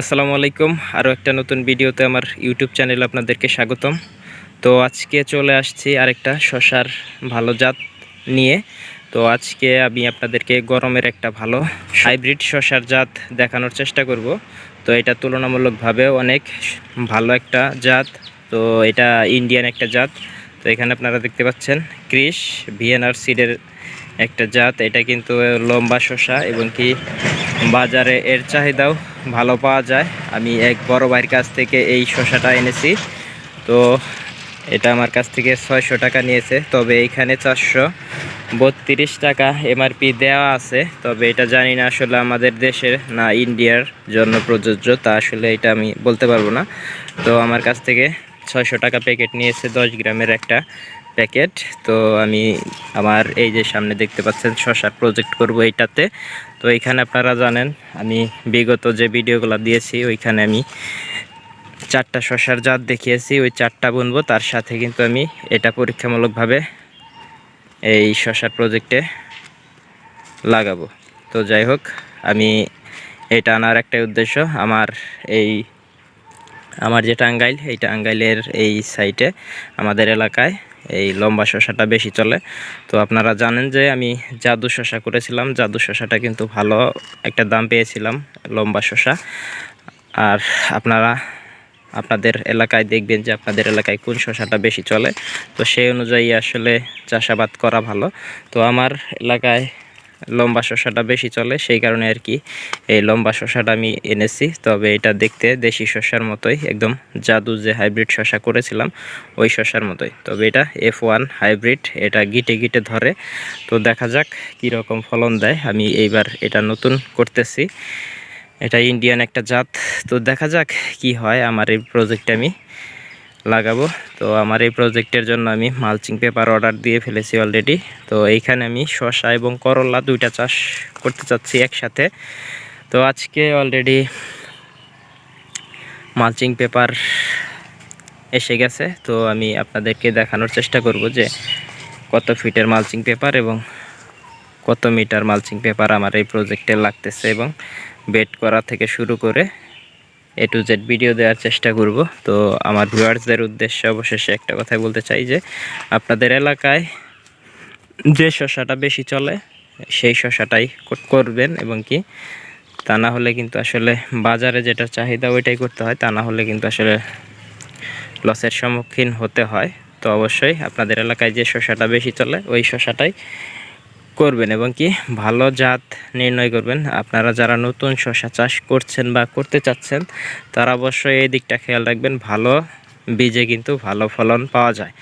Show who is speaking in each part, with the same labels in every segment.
Speaker 1: আসসালামু আলাইকুম। আরও একটা নতুন ভিডিওতে আমার ইউটিউব চ্যানেলে আপনাদেরকে স্বাগতম। তো আজকে চলে আসছি আরেকটা শশার ভালো জাত নিয়ে। তো আজকে আমি আপনাদেরকে গরমের একটা ভালো হাইব্রিড শশার জাত দেখানোর চেষ্টা করব। তো এটা তুলনামূলকভাবে অনেক ভালো একটা জাত। তো এটা ইন্ডিয়ান একটা জাত। তো এখানে আপনারা দেখতে পাচ্ছেন ক্রিস ভিএনআর সিডের একটা জাত, এটা কিন্তু লম্বা শসা এবং কি বাজারে এর চাহিদাও ভালো পাওয়া যায়। আমি এক বড় ভাইয়ের কাছ থেকে এই শসাটা এনেছি। তো এটা আমার কাছ থেকে ছয়শো টাকা নিয়েছে। তবে এইখানে চারশো বত্রিশ টাকা এমআরপি দেওয়া আছে। তবে এটা জানি না আসলে আমাদের দেশের না ইন্ডিয়ার জন্য প্রযোজ্য, তা আসলে এটা আমি বলতে পারব না। তো আমার কাছ থেকে ছয়শো টাকা প্যাকেট নিয়েছে দশ গ্রামের একটা। প্যাকেট। তো আমি আমার এই যে সামনে দেখতে পাচ্ছেন শশার প্রজেক্ট করব এইটাতে। তো এইখানে আপনারা জানেন, আমি বিগত যে ভিডিওগুলো দিয়েছি, ওইখানে আমি চারটা শশার জাত দেখিয়েছি। ওই চারটা বুনবো, তার সাথে কিন্তু আমি এটা পরীক্ষামূলকভাবে এই শশার প্রজেক্টে লাগাবো। তো যাই হোক, আমি এটা আনার একটাই উদ্দেশ্য, আমার এই আমার যে টাঙ্গাইল এই টাঙ্গাইলের এই সাইটে আমাদের এলাকায় এই লম্বা শশাটা বেশি চলে। তো আপনারা জানেন যে আমি জাদু শশা করেছিলাম। জাদু শশাটা কিন্তু ভালো একটা দাম পেয়েছিলাম লম্বা শশা আর আপনারা, আপনাদের এলাকায় দেখবেন যে আপনাদের এলাকায় কোন শশাটা বেশি চলে। তো সেই অনুযায়ী আসলে চাষাবাদ করা ভালো। তো আমার এলাকায় লম্বা শসাটা বেশি চলে, সেই কারণে আর কি এই লম্বা শসাটা আমি এনেছি। তবে এটা দেখতে দেশি শসার মতোই, একদম জাদু যে হাইব্রিড শসা করেছিলাম, ওই শসার মতোই। তবে এটা এফ ওয়ান হাইব্রিড এটা গিটে গিটে ধরে। তো দেখা যাক কীরকম ফলন দেয়। আমি এইবার এটা নতুন করতেছি। এটা ইন্ডিয়ান একটা জাত। তো দেখা যাক কি হয় আমার এই প্রজেক্টে আমি। লাগাবো। তো আমার এই প্রজেক্টের জন্য আমি মালচিং পেপার অর্ডার দিয়ে ফেলেছি অলরেডি তো এইখানে আমি শসা এবং করলা দুইটা চাষ করতে চাচ্ছি একসাথে। তো আজকে অলরেডি মালচিং পেপার এসে গেছে। তো আমি আপনাদেরকে দেখানোর চেষ্টা করব যে কত ফিটের মালচিং পেপার এবং কত মিটার মালচিং পেপার আমার এই প্রজেক্টে লাগতেছে এবং বেড করা থেকে শুরু করে এ টু জেড ভিডিও দেওয়ার চেষ্টা করব। তো আমার ভিউয়ার্সদের উদ্দেশ্যে অবশেষে একটা কথাই বলতে চাই যে, আপনাদের এলাকায় যে শশাটা বেশি চলে, সেই শশাটাই করবেন এবং কি, তা না হলে কিন্তু আসলে বাজারে যেটা চাহিদা ওইটাই করতে হয়, তা না হলে কিন্তু আসলে লসের সম্মুখীন হতে হয়। তো অবশ্যই আপনাদের এলাকায় যে শশাটা বেশি চলে, ওই শশাটাই করবেন এবং কি ভালো জাত নির্ণয় করবেন। আপনারা যারা নতুন শশা চাষ করছেন বা করতে চাচ্ছেন, তারা অবশ্যই এই দিকটা খেয়াল রাখবেন, ভালো বীজে কিন্তু ভালো ফলন পাওয়া যায়।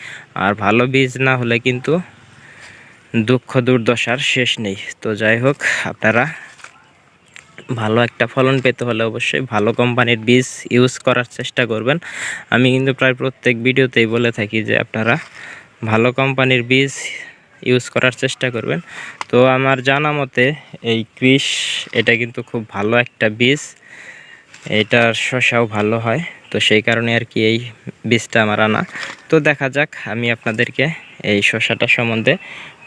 Speaker 1: আর ভালো বীজ না হলে কিন্তু দুঃখ দুর্দশার শেষ নেই। তো যাই হোক, আপনারা ভালো একটা ফলন পেতে হলে অবশ্যই ভালো কোম্পানির বীজ ইউজ করার চেষ্টা করবেন। আমি কিন্তু প্রায় প্রত্যেক ভিডিওতেই বলে থাকি যে আপনারা ভালো কোম্পানির বীজ ইউজ করার চেষ্টা করবেন। তো আমার জানা মতে এই কৃষ এটা কিন্তু খুব ভালো একটা বীজ। এটার শশাও ভালো হয়, তো সেই কারণে আর কি এই বীজটা আমার আনা। তো দেখা যাক, আমি আপনাদেরকে এই শশাটা সম্বন্ধে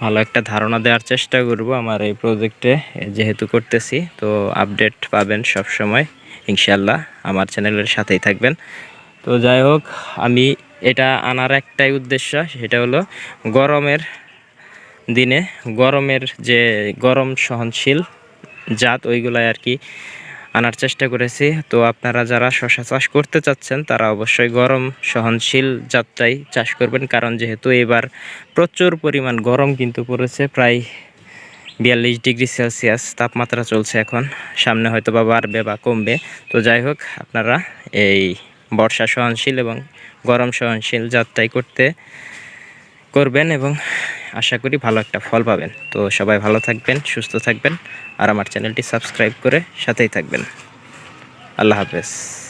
Speaker 1: ভালো একটা ধারণা দেওয়ার চেষ্টা করব আমার এই প্রজেক্টে যেহেতু করতেছি। তো আপডেট পাবেন সব সময় ইনশাল্লাহ আমার চ্যানেলের সাথেই থাকবেন। তো যাই হোক, আমি এটা আনার একটাই উদ্দেশ্য, সেটা হলো গরমের দিনে গরমের যে গরম সহনশীল জাত, ওইগুলাই আর কি আনার চেষ্টা করেছি। তো আপনারা যারা শশা চাষ করতে চাচ্ছেন, তারা অবশ্যই গরম সহনশীল জাতটাই চাষ করবেন। কারণ যেহেতু এবার প্রচুর পরিমাণ গরম কিন্তু পড়েছে, প্রায় বিয়াল্লিশ ডিগ্রি সেলসিয়াস তাপমাত্রা চলছে এখন। সামনে হয়তো বা বাড়বে বা কমবে। তো যাই হোক, আপনারা এই বর্ষা সহনশীল এবং গরম সহনশীল জাতটাই করতে করবেন এবং আশা করি ভালো একটা ফল পাবেন। তো সবাই ভালো থাকবেন, সুস্থ থাকবেন আর আমার চ্যানেলটি সাবস্ক্রাইব করে সাথেই থাকবেন। আল্লাহ হাফেজ।